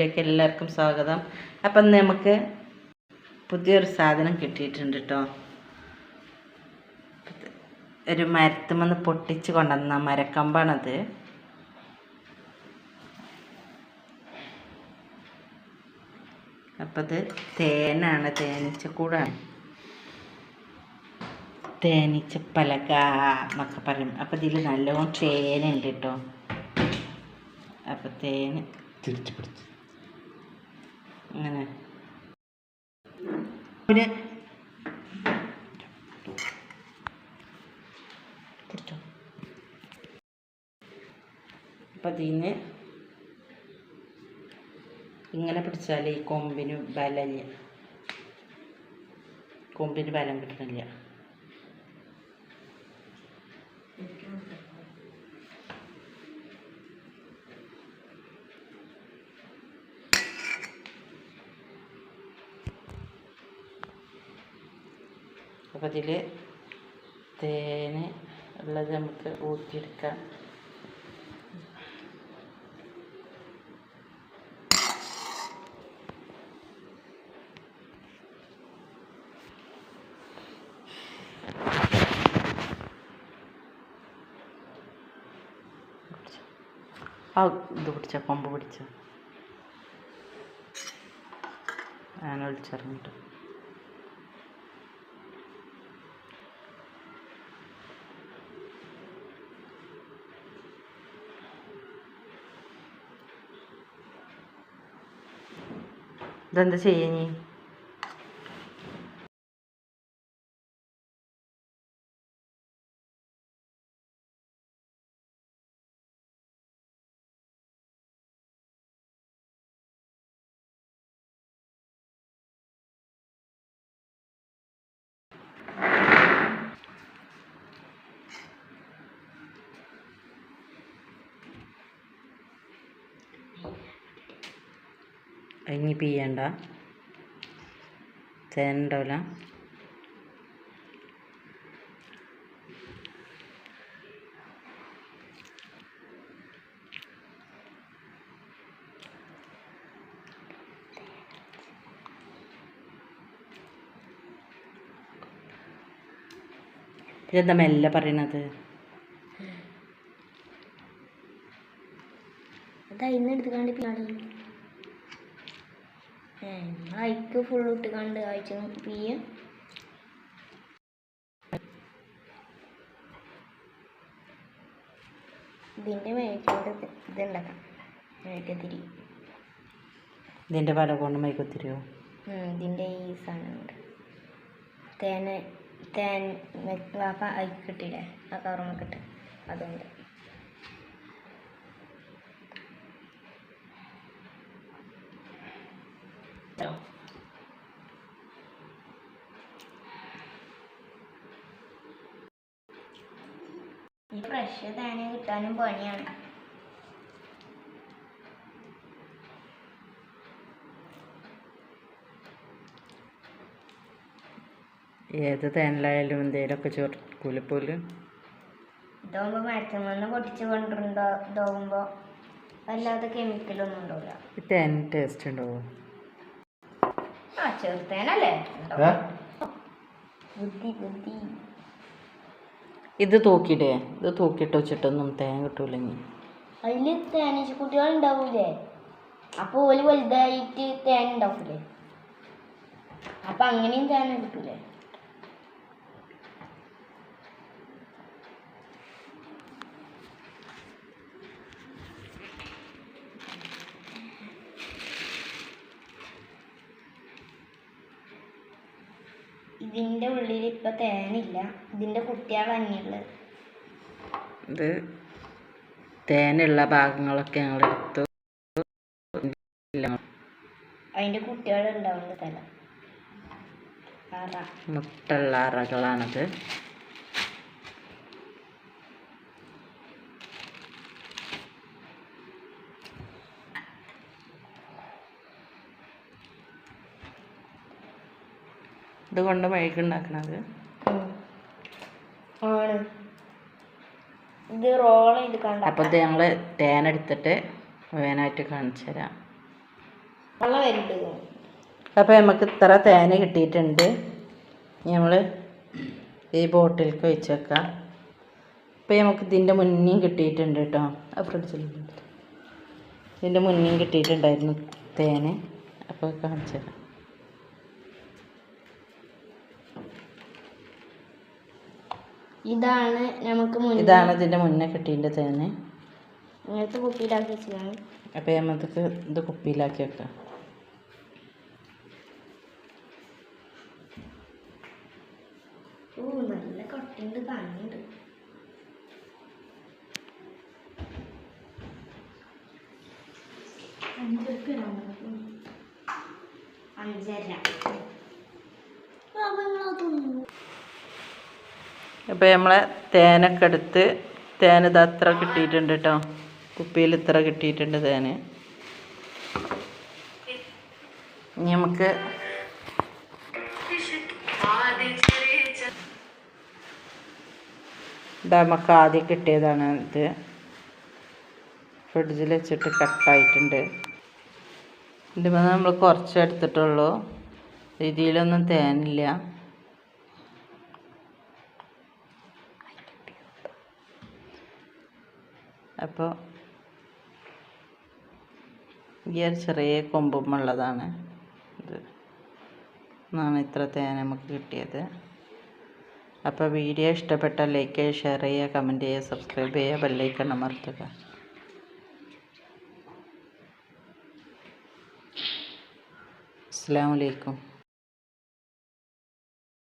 വീഡിയോയിലേക്ക് എല്ലാവർക്കും സ്വാഗതം. അപ്പം നമുക്ക് പുതിയൊരു സാധനം കിട്ടിയിട്ടുണ്ട് കേട്ടോ ഒരു മരത്തുമെന്ന് പൊട്ടിച്ച് കൊണ്ടുവന്ന മരക്കമ്പാണത്. അപ്പം അത് തേനാണ് തേനീച്ചക്കൂടാണ്. തേനീച്ചപ്പലക എന്നൊക്കെ പറയും. അപ്പം ഇതിൽ നല്ലോണം തേനുണ്ട് കേട്ടോ അപ്പം തേന് തിരിച്ചു പിടിച്ച്. അങ്ങനെ ഒരു പിടിച്ചോ. അപ്പം ഇതിന് ഇങ്ങനെ പിടിച്ചാൽ ഈ കൊമ്പിന് ബലമില്ല കൊമ്പിന് ബലം കിട്ടണില്ല. അപ്പം അതിൽ തേൻ ഉള്ളത് നമുക്ക് ഊറ്റിയെടുക്കാം. ആ ഇത് പിടിച്ച കൊമ്പ് പിടിച്ച. ഞാൻ ഒളിച്ചിറങ്ങിട്ട്. ഇതെന്താ ചെയ്യാ നീ ഇനി പിയ്യണ്ട തേനുണ്ടാവില്ല ഇതെന്താ മെല്ലെ പറയണത്? അതാ ഇന്ന് എടുത്തുകാണ്ട് അയക്ക് ഫുൾ ഇട്ട് കണ്ട് അയച്ചു പിയ ഇതിന്റെ മേക്കോട് ഇതുണ്ടാക്കാം. മേക്കത്തിരി ഇതിന്റെ പല കൊണ്ട് മൈക്കൊത്തിരിയോ ഇതിന്റെ ഈ സാധനമുണ്ട് തേന തേൻ വാപ്പ അയക്കിട്ടില്ലേ ആ കവറുമൊക്കെ അതുകൊണ്ട് ഈ ഫ്രഷ് തേന കിട്ടാനും പണിയാണ്. ഏത് തേനിലായാലും എന്തേലൊക്കെ ചേർക്കൂലിപ്പോലും ഇതാകുമ്പോൾ നിന്ന് പൊടിച്ച് കൊണ്ടുണ്ടോ ഇതാകുമ്പോൾ അല്ലാതെ കെമിക്കലൊന്നും ഉണ്ടാവില്ല ഈ തേൻ ടേസ്റ്റ് ഉണ്ടാവോ? ആ ചെറുതേനല്ലേ? ബുദ്ധി ബുദ്ധി ഇത് തൂക്കിയിടേ. ഇത് തൂക്കിട്ട് വെച്ചിട്ടൊന്നും തേൻ കിട്ടൂലെങ്കിൽ അതിൽ തേനീച്ച കുട്ടികൾ ഉണ്ടാവൂലേ അപ്പോൾ ഓൽ വലുതായിട്ട് തേൻ ഉണ്ടാവൂലേ അപ്പം അങ്ങനെയും തേൻ കിട്ടൂലേ? ഇതിന്റെ ഉള്ളിൽ ഇപ്പം തേനില്ല. ഇതിന്റെ കുട്ടിയാണ് കഞ്ഞിയുള്ളത് ഇത് തേനുള്ള ഭാഗങ്ങളൊക്കെ ഞങ്ങൾ എടുത്തു. അതിന്റെ കുട്ടികൾ ഉണ്ടാവുന്ന തല മുട്ടുള്ള അറകളാണത്. ഇത് കൊണ്ട് മെഴുകുണ്ടാക്കണത് ഉണ്ടാക്കണത്. ഇത് റോൾ കണ്ട അപ്പോൾ ഇത് ഞങ്ങൾ തേനെടുത്തിട്ട് മുഴുവനായിട്ട് കാണിച്ചു തരാം. വെള്ളം അപ്പോൾ നമുക്ക് ഇത്ര തേൻ കിട്ടിയിട്ടുണ്ട്. നമ്മൾ ഈ ബോട്ടിലേക്ക് ഒഴിച്ച് വെക്കാം. അപ്പോൾ നമുക്ക് ഇതിന്റെ മുന്നേയും കിട്ടിയിട്ടുണ്ട് കേട്ടോ. ആ ഫ്രിഡ്ജിലുണ്ട് ഇതിന്റെ മുന്നേയും കിട്ടിയിട്ടുണ്ടായിരുന്നു തേന്. അപ്പോൾ കാണിച്ചു തരാം. ഇതാണ് നമുക്ക് മുന്നേ ഇതാണ് ഇതിന്റെ മുന്നേ കിട്ടിയതിന്റെ തേന്. ഇങ്ങനത്തെ കുപ്പിയിലാക്കി വെച്ചതാണ് അപ്പോൾ നമുക്ക് ഇത് കുപ്പിയിലാക്കി വെക്കാം. ഓ നല്ല കട്ടുണ്ട് കാണുന്നുണ്ട് അഞ്ചര. അപ്പോൾ നമ്മൾ തേനൊക്കെ എടുത്ത് തേൻ ഇത് അത്ര കിട്ടിയിട്ടുണ്ട് കേട്ടോ കുപ്പിയിൽ ഇത്ര കിട്ടിയിട്ടുണ്ട് തേന്. ഇനി നമുക്ക് ഇതാ നമുക്ക് ആദ്യം കിട്ടിയതാണ് ഇത്. ഫ്രിഡ്ജിൽ വെച്ചിട്ട് കട്ടായിട്ടുണ്ട്. ഇതിൽ നമ്മൾ കുറച്ചെടുത്തിട്ടുള്ളൂ ഇതിലൊന്നും തേനില്ല. അപ്പോൾ ഈ ഒരു ചെറിയ കൊമ്പുമുള്ളതാണ് ഇത് എന്നാണ് ഇത്ര തേൻ നമുക്ക് കിട്ടിയത്. അപ്പോൾ വീഡിയോ ഇഷ്ടപ്പെട്ട ലൈക്ക് ഷെയർ ചെയ്യുക കമന്റ് ചെയ്യുക സബ്സ്ക്രൈബ് ചെയ്യുക ബെല്ലൈക്കൺ അമർത്തുക. അസ്സാം വലൈക്കും